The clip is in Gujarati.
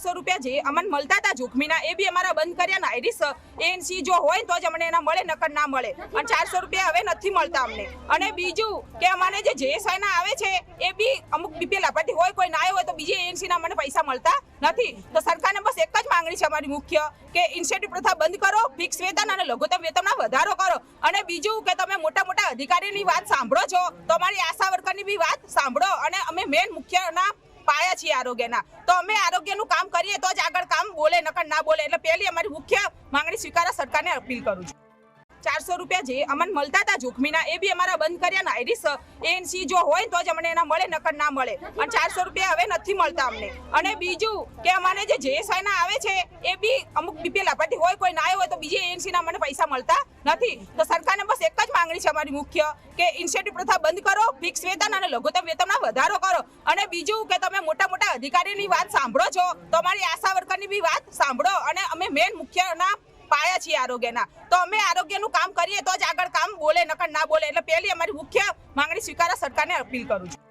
ચારસો રૂપિયા જે અમને મળતા હતા જોખમીના એ બી અમારા બંધ કર્યા ને આઈરિસ એનસી જો હોય તો જ અમને એના મળે નકર ના મળે. અને ચારસો રૂપિયા હવે નથી મળતા અમને. અને બીજું કે અમારે જે જેએસઆઈના આવે છે એ બી અમુક બીપીએલ લાભાર્થી હોય કોઈ ના હોય તો બીજી એનસીના અમને મને પૈસા મળતા નથી. તો સરકારને બસ એક જ માંગણી છે અમારી મુખ્ય કે ઇન્સેન્ટિવ પ્રથા બંધ કરો ફિક્સ વેતન અને લઘુત્તમ વેતનમાં વધારો કરો. અને બીજું કે તમે મોટા મોટા અધિકારીની વાત સાંભળો છો તો અમારી આશા વર્કરની બી વાત સાંભળો. અને અમે મેન મુખ્યના પાયા છીએ આરોગ્યના. તો અમે આરોગ્યનું કામ કરીએ તો જ આગળ કામ બોલે, નકર ના બોલે. એટલે પહેલી અમારી મુખ્ય માંગણી સ્વીકારવા સરકારને અપીલ કરું છું. ચારસો રૂપિયા જે અમને મળતા હતા જોખમીના, એ બી અમારા બંધ કર્યા ને આઈરિસ એનસી જો હોય તો જ અમને એના મળે, નકર ના મળે. અને ચારસો રૂપિયા હવે નથી મળતા અમને. અને બીજું કે અમારે જે જે ના આવે છે, એ બી અમુક બીપીએલ લાભાર્થી હોય, કોઈ ના હોય તો બીજી એનસીના મને પૈસા મળતા નથી. તો સરકારને બસ એક જ માંગણી છે અમારી મુખ્ય, કે ઇન્સેન્ટિવ પ્રથા બંધ કરો ફિક્સ વેતન અને લઘુત્તમ વેતનમાં વધારો કરો. અને બીજું કે તમે મોટા મોટા અધિકારીની વાત સાંભળો છો, તો અમારી આશા વર્કરની બી વાત સાંભળો. અને અમે મેન મુખ્યના પાયા છીએ આરોગ્યના. તો અમે આરોગ્યનું કામ કરીએ તો જ આગળ કામ બોલે, નકર ના બોલે. એટલે પહેલી અમારી મુખ્ય માંગણી સ્વીકારવા સરકારને અપીલ કરું છું.